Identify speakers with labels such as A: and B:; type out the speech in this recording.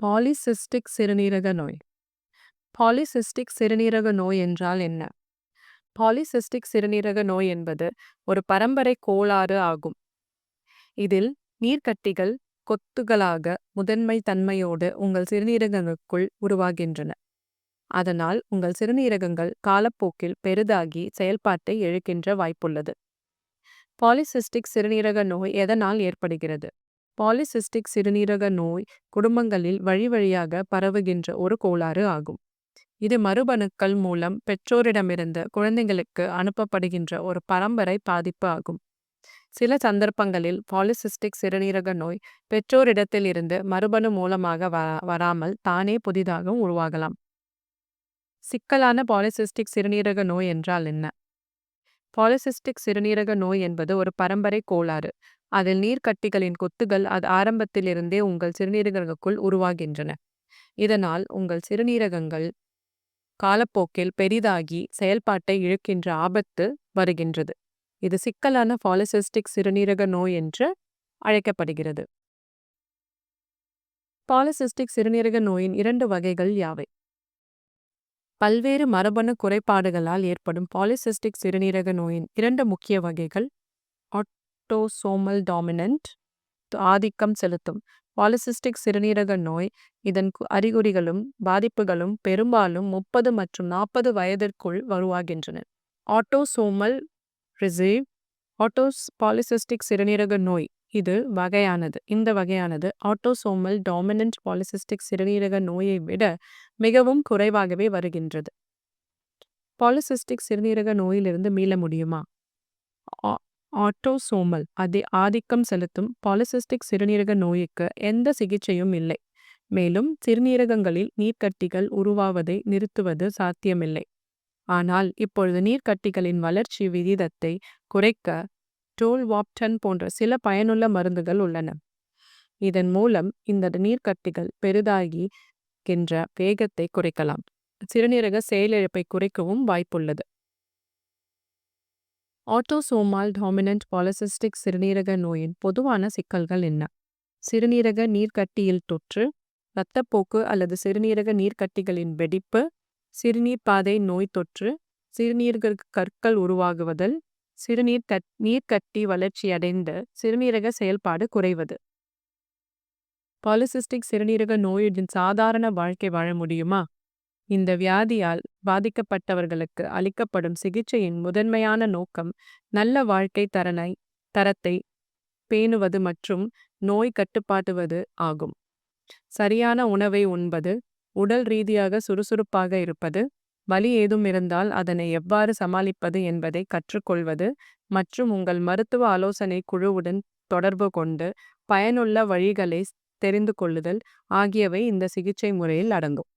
A: Polycystic சிறுநீரக நோய். Polycystic சிறுநீரக நோய் என்றால் என்ன? பாலிசிஸ்டிக் சிறுநீரக நோய் என்பது ஒரு பரம்பரை கோளாறு ஆகும். இதில் நீர்க்கட்டிகள் கொத்துகளாக முதன்மை தன்மையோடு உங்கள் சிறுநீரகங்களுக்குள் உருவாகின்றன. அதனால் உங்கள் சிறுநீரகங்கள் காலப்போக்கில் பெரிதாகி செயல்பாட்டை இழக்கின்ற வாய்ப்புள்ளது. பாலிசிஸ்டிக் சிறுநீரக நோய் எதனால் ஏற்படுகிறது? பாலிசிஸ்டிக் சிறுநீரக நோய் குடும்பங்களில் வழி வழியாக பரவுகின்ற ஒரு கோளாறு ஆகும். இது மரபணுக்கள் மூலம் பெற்றோரிடமிருந்து குழந்தைகளுக்கு அனுப்பப்படுகின்ற ஒரு பரம்பரை பாதிப்பு ஆகும். சில சந்தர்ப்பங்களில் பாலிசிஸ்டிக் சிறுநீரக நோய் பெற்றோரிடத்தில் இருந்து மரபணு மூலமாக வ வராமல் தானே புதிதாக உருவாகலாம். சிக்கலான பாலிசிஸ்டிக் சிறுநீரக நோய் என்றால் என்ன? பாலிசிஸ்டிக் சிறுநீரக நோய் என்பது ஒரு பரம்பரை கோளாறு. அதில் நீர்க்கட்டிகளின் கொத்துகள் அது ஆரம்பத்திலிருந்தே உங்கள் சிறுநீரகங்களுக்குள் உருவாகின்றன. இதனால் உங்கள் சிறுநீரகங்கள் காலப்போக்கில் பெரிதாகி செயல்பாட்டை இழுக்கின்ற ஆபத்து வருகின்றது. இது சிக்கலான பாலிசிஸ்டிக் சிறுநீரக நோய் என்று அழைக்கப்படுகிறது. பாலிசிஸ்டிக் சிறுநீரக நோயின் இரண்டு வகைகள் யாவை? பல்வேறு மரபணு குறைபாடுகளால் ஏற்படும் பாலிசிஸ்டிக் சிறுநீரக நோயின் இரண்டு முக்கிய வகைகள். ஆட்டோசோமல் டாமினன்ட் ஆதிக்கம் செலுத்தும். பாலிசிஸ்டிக் சிறுநீரக நோய் இதன் அறிகுறிகளும் பாதிப்புகளும் பெரும்பாலும் முப்பது மற்றும் நாற்பது வயதிற்குள் வருவாகின்றன. ஆட்டோசோமல் ரிசீவ் ஆட்டோஸ் பாலிசிஸ்டிக் சிறுநீரக நோய். இது வகையானது. இந்த வகையானது ஆட்டோசோமல் டாமினன்ட் பாலிசிஸ்டிக் சிறுநீரக நோயை விட மிகவும் குறைவாகவே வருகின்றது. பாலிசிஸ்டிக் சிறுநீரக நோயிலிருந்து மீள முடியுமா? ஆட்டோசோமல் அதி ஆதிக்கம் செலுத்தும் பாலிசிஸ்டிக் சிறுநீரக நோய்க்கு எந்த சிகிச்சையும் இல்லை. மேலும் சிறுநீரகங்களில் நீர்க்கட்டிகள் உருவாவதை நிறுத்துவது சாத்தியமில்லை. ஆனால் இப்பொழுது நீர்க்கட்டிகளின் வளர்ச்சி விகிதத்தை குறைக்க டோல் வாப்டன் போன்ற சில பயனுள்ள மருந்துகள் உள்ளன. இதன் மூலம் இந்த நீர்க்கட்டிகள் பெரிதாகிக்கின்ற வேகத்தை குறைக்கலாம். சிறுநீரக செயலிழப்பை குறைக்கவும் வாய்ப்புள்ளது. ஆட்டோசோமால் டாமினன்ட் பாலிசிஸ்டிக் சிறுநீரக நோயின் பொதுவான சிக்கல்கள் என்ன? சிறுநீரக நீர்க்கட்டியில் தொற்று இரத்தப்போக்கு அல்லது சிறுநீரக நீர்க்கட்டிகளின் வெடிப்பு சிறுநீர் பாதை நோய் தொற்று சிறுநீரக கற்கள் உருவாகுவதல் சிறுநீர் கட் நீர்க்கட்டி வளர்ச்சியடைந்து சிறுநீரக செயல்பாடு குறைவது. பாலிசிஸ்டிக் சிறுநீரக நோயுடன் சாதாரண வாழ்க்கை வாழ முடியுமா? இந்த வியாதியால் பாதிக்கப்பட்டவர்களுக்கு அளிக்கப்படும் சிகிச்சையின் முதன்மையான நோக்கம் நல்ல வாழ்க்கை தரனை தரத்தை பேணுவது மற்றும் நோய் கட்டுப்பாட்டுவது ஆகும். சரியான உணவை உண்பது உடல் ரீதியாக சுறுசுறுப்பாக இருப்பது வலி ஏதும் இருந்தால் அதனை எவ்வாறு சமாளிப்பது என்பதை கற்றுக்கொள்வது மற்றும் உங்கள் மருத்துவ ஆலோசனை குழுவுடன் தொடர்பு கொண்டு பயனுள்ள வழிகளை தெரிந்து கொள்ளுதல் ஆகியவை இந்த சிகிச்சை முறையில் அடங்கும்.